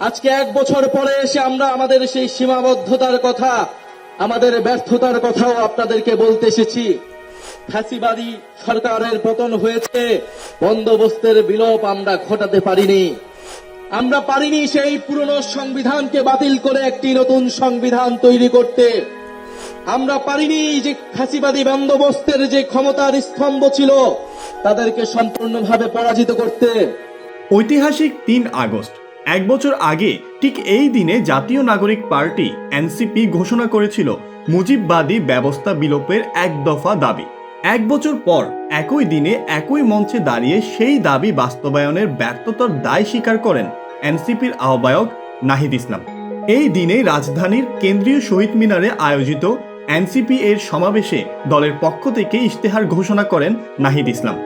আজকে এক বছর পরে এসে আমরা আমাদের সেই সীমাবদ্ধতার কথা, আমাদের ব্যর্থতার কথাও আপনাদেরকে বলতে এসেছি। ফ্যাসিবাদী সরকারের পতন হয়েছে, বন্দোবস্তের বিলোপ আমরা ঘটাতে পারিনি। আমরা পারিনি সেই পুরনো সংবিধানকে বাতিল করে একটি নতুন সংবিধান তৈরি করতে। আমরা পারিনি যে ফ্যাসিবাদী বন্দোবস্তের যে ক্ষমতার স্তম্ভ ছিল, তাদেরকে সম্পূর্ণভাবে পরাজিত করতে। ঐতিহাসিক তিন আগস্ট এক বছর আগে ঠিক এই দিনে জাতীয় নাগরিক পার্টি এনসিপি ঘোষণা করেছিল মুজিববাদী ব্যবস্থা বিলোপের এক দফা দাবি। এক বছর পর একই দিনে একই মঞ্চে দাঁড়িয়ে সেই দাবি বাস্তবায়নের ব্যর্থতার দায় স্বীকার করেন এনসিপির আহ্বায়ক নাহিদ ইসলাম। এই দিনে রাজধানীর কেন্দ্রীয় শহীদ মিনারে আয়োজিত এনসিপি এর সমাবেশে দলের পক্ষ থেকে ইশতেহার ঘোষণা করেন নাহিদ ইসলাম।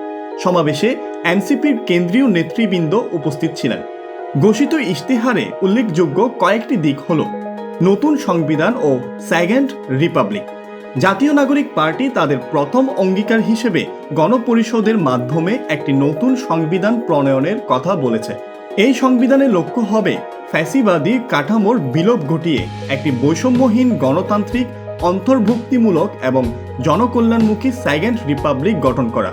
সমাবেশে এনসিপির কেন্দ্রীয় নেতৃবৃন্দ উপস্থিত ছিলেন। ঘোষিত ইশতেহারে উল্লেখযোগ্য কয়েকটি দিক হল নতুন সংবিধান ও সেকেন্ড রিপাবলিক। জাতীয় নাগরিক পার্টি তাদের প্রথম অঙ্গীকার হিসেবে গণপরিষদের মাধ্যমে একটি নতুন সংবিধান প্রণয়নের কথা বলেছে। এই সংবিধানের লক্ষ্য হবে ফ্যাসিবাদী কাঠামোর বিলোপ ঘটিয়ে একটি বৈষম্যহীন গণতান্ত্রিক, অন্তর্ভুক্তিমূলক এবং জনকল্যাণমুখী সেকেন্ড রিপাবলিক গঠন করা।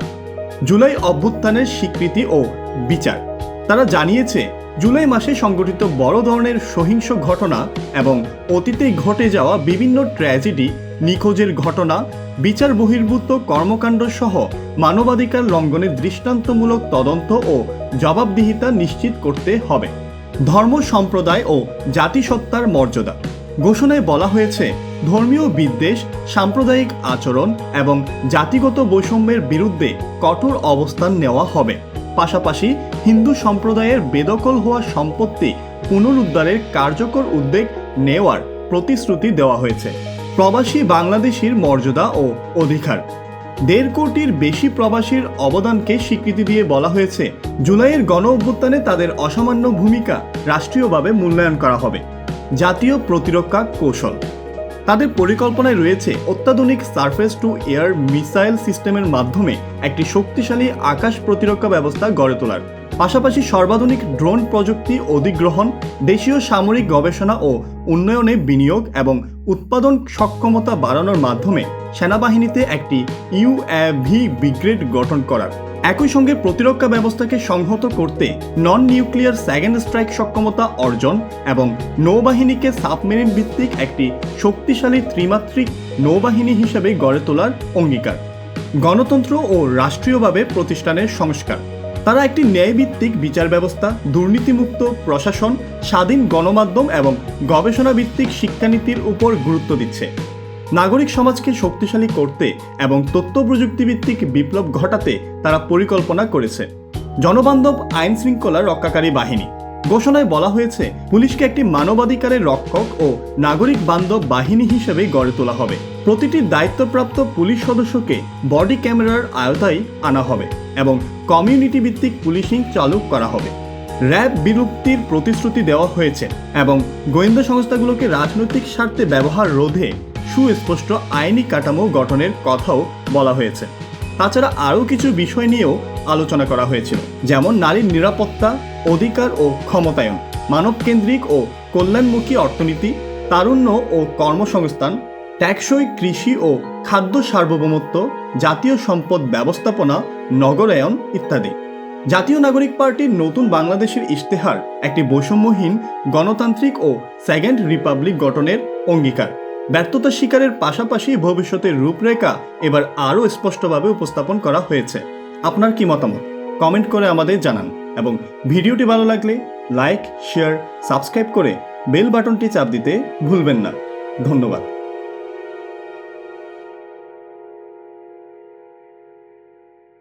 জুলাই অভ্যুত্থানের স্বীকৃতি ও বিচার। তারা জানিয়েছে জুলাই মাসে সংঘটিত বড় ধরনের সহিংস ঘটনা এবং অতীতে ঘটে যাওয়া বিভিন্ন ট্র্যাজেডি, নিখোঁজের ঘটনা, বিচার বহির্ভূত কর্মকাণ্ড সহ মানবাধিকার লঙ্ঘনের দৃষ্টান্তমূলক তদন্ত ও জবাবদিহিতা নিশ্চিত করতে হবে। ধর্ম সম্প্রদায় ও জাতিসত্তার মর্যাদা। ঘোষণায় বলা হয়েছে, ধর্মীয় বিদ্বেষ, সাম্প্রদায়িক আচরণ এবং জাতিগত বৈষম্যের বিরুদ্ধে কঠোর অবস্থান নেওয়া হবে। পাশাপাশি হিন্দু সম্প্রদায়ের বেদখল হওয়া সম্পত্তি পুনরুদ্ধারের কার্যকর উদ্যোগ নেওয়ার প্রতিশ্রুতি দেওয়া হয়েছে। প্রবাসী বাংলাদেশির মর্যাদা ও অধিকার। দেড় কোটির বেশি প্রবাসীর অবদানকে স্বীকৃতি দিয়ে বলা হয়েছে, জুলাইয়ের গণ অভ্যুত্থানে তাদের অসামান্য ভূমিকা রাষ্ট্রীয়ভাবে মূল্যায়ন করা হবে। জাতীয় প্রতিরক্ষা কৌশল। তাদের পরিকল্পনায় রয়েছে অত্যাধুনিক সারফেস টু এয়ার মিসাইল সিস্টেমের মাধ্যমে একটি শক্তিশালী আকাশ প্রতিরক্ষা ব্যবস্থা গড়ে তোলার। পাশাপাশি সর্বাধুনিক ড্রোন প্রযুক্তি অধিগ্রহণ, দেশীয় সামরিক গবেষণা ও উন্নয়নে বিনিয়োগ এবং উৎপাদন সক্ষমতা বাড়ানোর মাধ্যমে সেনাবাহিনীতে একটি ইউএভি ব্রিগেড গঠন করার। একই সঙ্গে প্রতিরক্ষা ব্যবস্থাকে সংহত করতে নন নিউক্লিয়ার সেকেন্ড স্ট্রাইক সক্ষমতা অর্জন এবং নৌবাহিনীকে সাবমেরিন ভিত্তিক একটি শক্তিশালী ত্রিমাত্রিক নৌবাহিনী হিসেবে গড়ে তোলার অঙ্গীকার। গণতন্ত্র ও রাষ্ট্রীয়ভাবে প্রতিষ্ঠানের সংস্কার। তারা একটি ন্যায়ভিত্তিক বিচার ব্যবস্থা, দুর্নীতিমুক্ত প্রশাসন, স্বাধীন গণমাধ্যম এবং গবেষণাভিত্তিক শিক্ষানীতির উপর গুরুত্ব দিচ্ছে। নাগরিক সমাজকে শক্তিশালী করতে এবং তথ্য প্রযুক্তি ভিত্তিক বিপ্লব ঘটাতে তারা পরিকল্পনা করেছে। জনবান্ধব আইন শৃঙ্খলা রক্ষাকারী বাহিনী। ঘোষণায় বলা হয়েছে, পুলিশকে একটি মানবাধিকারের রক্ষক ও নাগরিক বান্ধব বাহিনী হিসেবে গড়ে তোলা হবে। প্রতিটি দায়িত্বপ্রাপ্ত পুলিশ সদস্যকে বডি ক্যামেরার আয়তায় আনা হবে এবং কমিউনিটি ভিত্তিক পুলিশিং চালু করা হবে। র্যাব বিলুপ্তির প্রতিশ্রুতি দেওয়া হয়েছে এবং গোয়েন্দা সংস্থাগুলোকে রাজনৈতিক স্বার্থে ব্যবহার রোধে সুস্পষ্ট আইনি কাঠামো গঠনের কথাও বলা হয়েছে। তাছাড়া আরও কিছু বিষয় নিয়েও আলোচনা করা হয়েছিল, যেমন নারীর নিরাপত্তা, অধিকার ও ক্ষমতায়ন, মানবকেন্দ্রিক ও কল্যাণমুখী অর্থনীতি, তারুণ্য ও কর্মসংস্থান, ট্যাক্সই কৃষি ও খাদ্য সার্বভৌমত্ব, জাতীয় সম্পদ ব্যবস্থাপনা, নগরায়ন ইত্যাদি। জাতীয় নাগরিক পার্টির নতুন বাংলাদেশের ইশতেহার একটি বৈষম্যহীন গণতান্ত্রিক ও সেকেন্ড রিপাবলিক গঠনের অঙ্গীকার। ব্যর্থতা শিকারের পাশাপাশি ভবিষ্যতের রূপরেখা এবার আরও স্পষ্টভাবে উপস্থাপন করা হয়েছে। আপনার কি মতামত? কমেন্ট করে আমাদের জানান এবং ভিডিওটি ভালো লাগলে লাইক, শেয়ার, সাবস্ক্রাইব করে বেল বাটনটি চাপ দিতে ভুলবেন না। ধন্যবাদ।